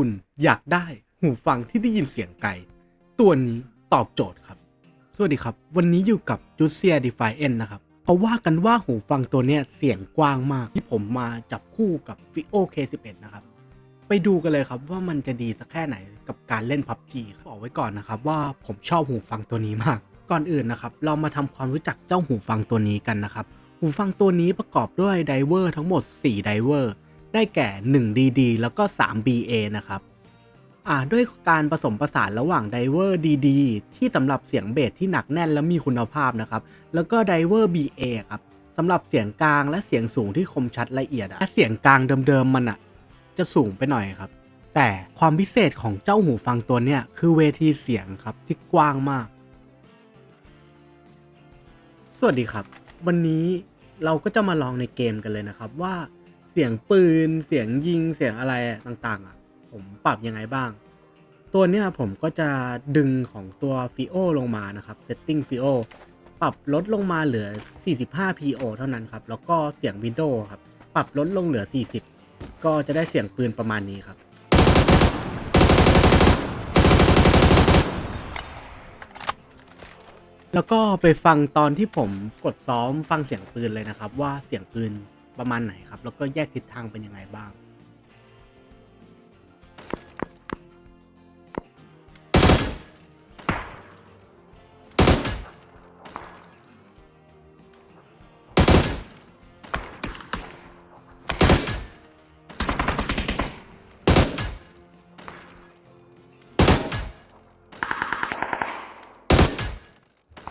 คุณอยากได้หูฟังที่ได้ยินเสียงไกล ตัวนี้ตอบโจทย์ครับ สวัสดีครับ วันนี้อยู่กับจูเซียดีฟเอ็นนะครับเขาว่ากันว่าหูฟังตัวเนี้ยเสียงกว้างมากที่ผมมาจับคู่กับ f i o K11 นะครับ ไปดูกันเลยครับว่ามันจะดีสักแค่ไหนกับการเล่น PUBG ครับบอกไว้ก่อนนะครับว่าผมชอบหูฟังตัวนี้มาก ก่อนอื่นนะครับเรามาทำความรู้จักเจ้าหูฟังตัวนี้กันนะครับ หูฟังตัวนี้ประกอบด้วยไดเวอร์ทั้งหมด4ไดเวอร์ ได้แก่ 1 DD แล้วก็ 3 BA นะครับอ่าด้วยการผสมผสานระหว่างไดเวอร์ DD ที่สำหรับเสียงเบสที่หนักแน่นและมีคุณภาพนะครับ แล้วก็ไดเวอร์ BA ครับสำหรับเสียงกลางและเสียงสูงที่คมชัดละเอียดและเสียงกลางเดิมๆมันอะจะสูงไปหน่อยครับ แต่ความพิเศษของเจ้าหูฟังตัวเนี้ยคือเวทีเสียงครับที่กว้างมาก สวัสดีครับ วันนี้เราก็จะมาลองในเกมกันเลยนะครับว่า เสียงปืน เสียงยิงเสียงอะไรต่างๆ อะ ผมปรับยังไงบ้าง ตัวเนี้ยผมก็จะดึงของตัวฟิโอลงมานะครับ setting ฟิโอปรับลดลงมาเหลือ 45 PO เท่านั้นครับ แล้วก็เสียง Windows ครับ ปรับลดลงเหลือ 40 ก็จะได้เสียงปืนประมาณนี้ครับ แล้วก็ไปฟังตอนที่ผมกดซ้อมฟังเสียงปืนเลยนะครับ ว่าเสียงปืน ประมาณไหนครับ แล้วก็แยกทิศทางเป็นยังไงบ้าง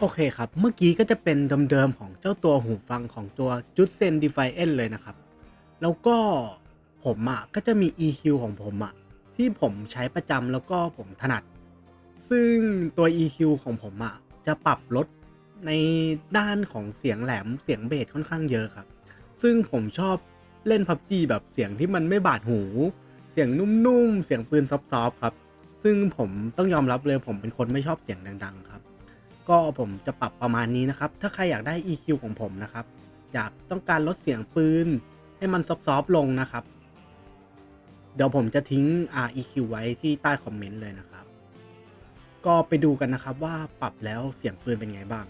โอเคครับ เมื่อกี้ก็จะเป็นเดิมๆของเจ้าตัวหูฟังของตัวจุดเซน Defiant เลยนะครับ แล้วก็ผมอะก็จะมี EQ ของผมอะที่ผมใช้ประจำแล้วก็ผมถนัด ซึ่งตัว EQ ของผมอะจะปรับลดในด้านของเสียงแหลมเสียงเบสค่อนข้างเยอะครับ ซึ่งผมชอบเล่น PUBG แบบเสียงที่มันไม่บาดหู เสียงนุ่มๆ เสียงปืนซอฟๆครับ ซึ่งผมต้องยอมรับเลยผมเป็นคนไม่ชอบเสียงดังๆครับ ก็ผมจะปรับประมาณนี้นะครับ ถ้าใครอยากได้ EQ ของผมนะครับอยากต้องการลดเสียงปืนให้มันซอฟๆลงนะครับ เดี๋ยวผมจะทิ้ง R EQ ไว้ที่ใต้คอมเมนต์เลยนะครับ ก็ไปดูกันนะครับว่าปรับแล้วเสียงปืนเป็นไงบ้าง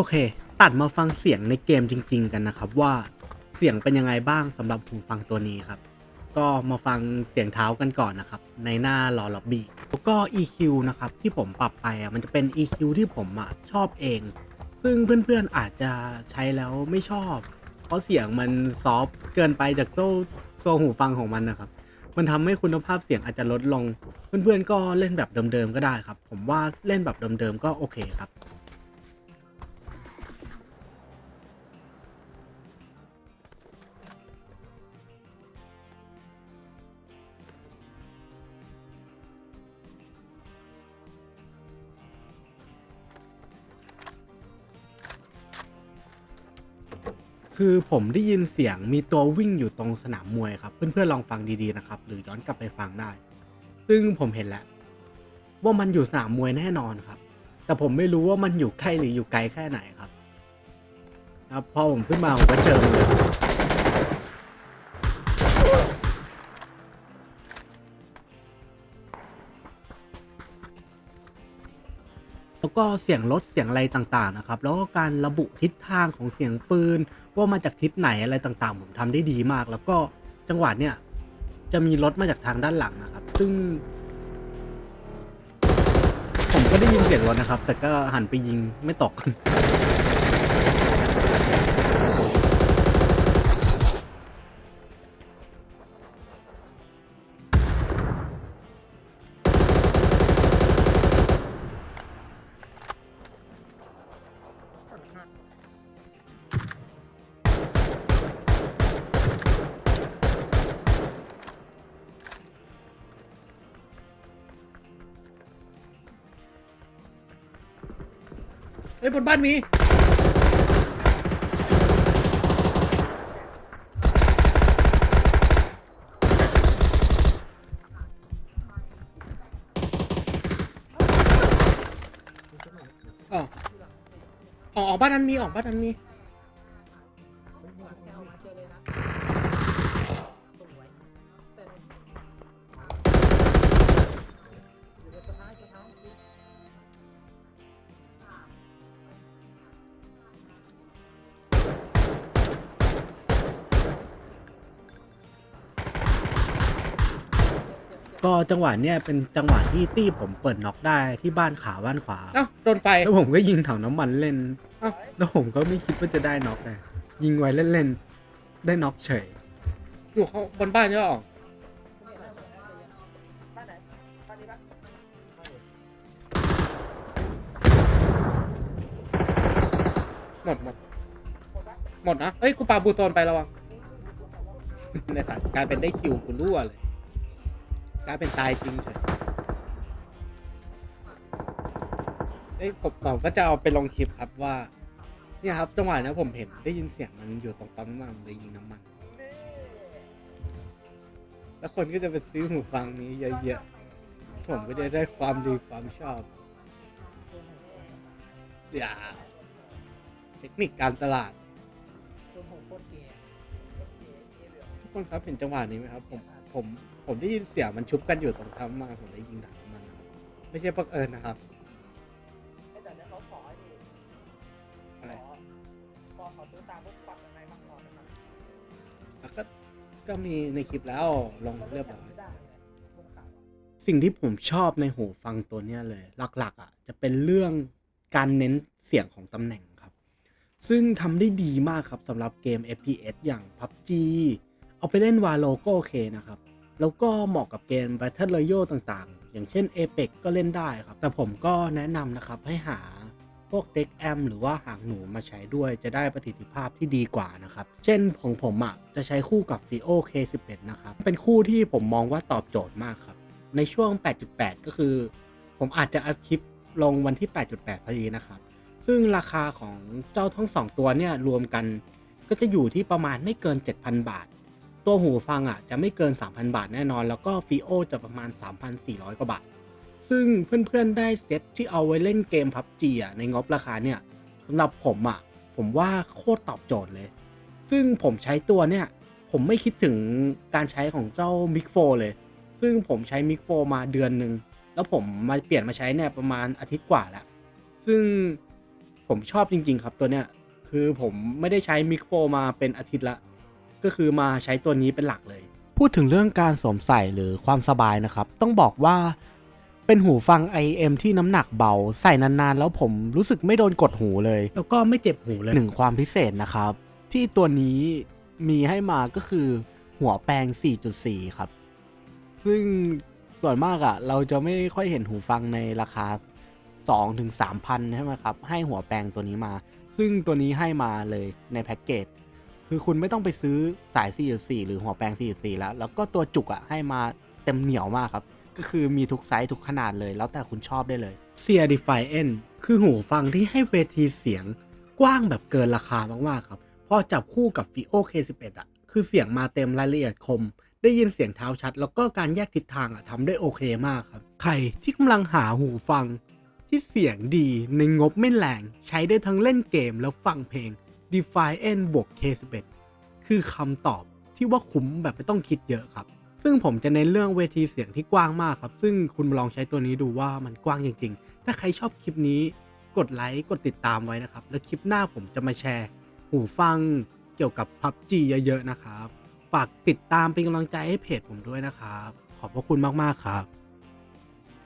โอเค ตัดมาฟังเสียงในเกมจริง ๆ กันนะครับว่าเสียงเป็นยังไงบ้างสำหรับหูฟังตัวนี้ครับ ก็มาฟังเสียงเท้ากันก่อนนะครับ ในหน้ารอล็อบบี้แล้วก็ EQ นะครับที่ผมปรับไปอะมันจะเป็น EQ ที่ผมอะชอบเอง ซึ่งเพื่อนๆอาจจะใช้แล้วไม่ชอบ เพราะเสียงมันซอฟเกินไปจากตัวตัวหูฟังของมันนะครับ มันทำให้คุณภาพเสียงอาจจะลดลง เพื่อนๆก็เล่นแบบเดิมๆก็ได้ครับ ผมว่าเล่นแบบเดิมๆก็โอเคครับ คือผมได้ยินเสียงมีตัววิ่งอยู่ตรงสนามมวยครับ เพื่อนๆลองฟังดีๆนะครับ หรือย้อนกลับไปฟังได้ ซึ่งผมเห็นแล้ว ว่ามันอยู่สนามมวยแน่นอนครับ แต่ผมไม่รู้ว่ามันอยู่ใกล้หรืออยู่ไกลแค่ไหนครับ ครับพอผมขึ้นมาผมก็เจอเลย ก็เสียงรถเสียงอะไรต่างๆนะครับ แล้วก็การระบุทิศทางของเสียงปืน ว่ามาจากทิศไหนอะไรต่างๆ ผมทำได้ดีมาก แล้วก็จังหวะเนี่ยจะมีรถมาจากทางด้านหลังนะครับ ซึ่ง ผมก็ได้ยินเสียงรถนะครับ แต่ก็หันไปยิงไม่ตก เฮ้ยบนบ้านมีอ๋ออ๋อออกบ้านนั้นมีออกบ้านนั้นมี ก็จังหวะเนี้ยเป็นจังหวะที่ตี้ผมเปิดน็อกได้ที่บ้านขาบ้านขวา เอ้าโดนไฟ แล้วผมก็ยิงถังน้ำมันเล่น เอ้า แล้วผมก็ไม่คิดว่าจะได้น็อกเลยยิงไว้เล่นๆ ได้น็อกเฉย อยู่เขาบนบ้านใช่หรอบ้านไหนบ้านนี้ปะหมดหมดคนปะหมดนะเอ้ยกูปาบูโซนไประวัง ในสถานกลายเป็นได้คิวกูรั่วเลย กลายเป็นตายจริงเฉยเอ้ยผมผมก็จะเอาไปลงคลิปครับว่า เนี่ยครับจังหวะนี้ผมเห็นได้ยินเสียงมันอยู่ตรงปั๊มน้ำมันเลยยิงน้ำมัน แล้วคนก็จะไปซื้อหูฟังนี้เยอะๆ ผมก็จะได้ความดีความชอบอย่าเทคนิคการตลาด ทุกคนครับเห็นจังหวะนี้ไหมครับ ผมผม ผมได้ยินเสียงมันชุบกันอยู่ตรงทำมาผมได้ยิงถังน้ำมันนะครับไม่ใช่ปักเอิญนะครับ ไอ้แต่เนี้ยเขาขอไอ้นี่อะไร ขอขอขอซื้อตามพวกปักยังไงบ้างขอได้ไหมแล้วก็ก็มีในคลิปแล้วลงเรียบร้อย ไม่ได้เลยคนขายสิ่งที่ผมชอบในหูฟังตัวเนี้ยเลย หลัก ๆ อะ จะเป็นเรื่องการเน้นเสียงของตำแหน่งครับ ซึ่งทำได้ดีมากครับสำหรับเกม FPS อย่าง PUBG เอาไปเล่น Valo ก็โอเคนะครับ แล้วก็เหมาะกับเกม Battle Royale ต่างๆ อย่างเช่น Apex ก็เล่นได้ครับ แต่ผมก็แนะนำนะครับให้หาพวก Deck Amp หรือว่าหางหนูมาใช้ด้วยจะได้ประสิทธิภาพที่ดีกว่านะครับ เช่นของผมอะจะใช้คู่กับ Fio K11 นะครับ เป็นคู่ที่ผมมองว่าตอบโจทย์มากครับ ในช่วง 8.8 ก็คือ ผมอาจจะอัพคลิปลงวันที่ 8.8 พอดีนะครับ ซึ่งราคาของเจ้าทั้งสองตัวเนี่ยรวมกันก็จะอยู่ที่ประมาณไม่เกิน 7,000 บาท ตัวหูฟังอะจะไม่เกิน 3,000 บาทแน่นอน แล้วก็ฟีโอจะประมาณ 3,400 กว่าบาท ซึ่งเพื่อนๆได้เซ็ตที่เอาไว้เล่นเกม PUBG อะในงบราคาเนี่ยสำหรับผมอะผมว่าโคตรตอบโจทย์เลย ซึ่งผมใช้ตัวเนี่ยผมไม่คิดถึงการใช้ของเจ้า Mic 4เลย ซึ่งผมใช้ Mic 4มาเดือนหนึ่งแล้วผมมาเปลี่ยนมาใช้เนี่ยประมาณอาทิตย์กว่าแล้ว ซึ่งผมชอบจริง ๆ ครับตัวเนี้ยคือผมไม่ได้ใช้ Mic 4มาเป็นอาทิตย์ละ ก็คือมาใช้ตัวนี้เป็นหลักเลย พูดถึงเรื่องการสวมใส่หรือความสบายนะครับ ต้องบอกว่าเป็นหูฟัง IM ที่น้ำหนักเบาใส่นานๆ แล้วผมรู้สึกไม่โดนกดหูเลย แล้วก็ไม่เจ็บหูเลยหนึ่งความพิเศษนะครับ ที่ตัวนี้มีให้มาก็คือหัวแปลง 4.4 ครับ ซึ่งส่วนมากอะ่ะ เราจะไม่ค่อยเห็นหูฟังในราคา 2-3ถึง3,000 ใช่ไหมครับ ให้หัวแปลงตัวนี้มา ซึ่งตัวนี้ให้มาเลยในแพ็กเกจ คือคุณไม่ต้องไปซื้อสาย 4.4 หรือหัวแปลง 4.4 แล้ว แล้วก็ตัวจุกอะ่ะให้มาเต็มเหนียวมากครับ ก็คือมีทุกไซส์ทุกขนาดเลย แล้วแต่คุณชอบได้เลย s e a d e f i N คือหูฟังที่ให้เวทีเสียงกว้างแบบเกินราคามากๆครับพอจับคู่กับ Fio K11 อะ คือเสียงมาเต็มรายละเอียดคม ได้ยินเสียงเท้าชัด แล้วก็การแยกทิศทางอะทำได้โอเคมากครับ ใครที่กำลังหาหูฟังที่เสียงดีในงบไม่แรง ใช้ได้ทั้งเล่นเกมแล้วฟังเพลง d e f i N บวก K11 คือคำตอบที่ว่าคุ้มแบบไม่ต้องคิดเยอะครับ ซึ่งผมจะเน้นเรื่องเวทีเสียงที่กว้างมากครับ ซึ่งคุณลองใช้ตัวนี้ดูว่ามันกว้างจริง ๆ ถ้าใครชอบคลิปนี้กดไลค์กดติดตามไว้นะครับ แล้วคลิปหน้าผมจะมาแชร์ หูฟังเกี่ยวกับ PUBG เยอะ ๆ นะครับ ฝากติดตามเป็นกำลังใจให้เพจผมด้วยนะครับ ขอบพระคุณมาก ๆ ครับ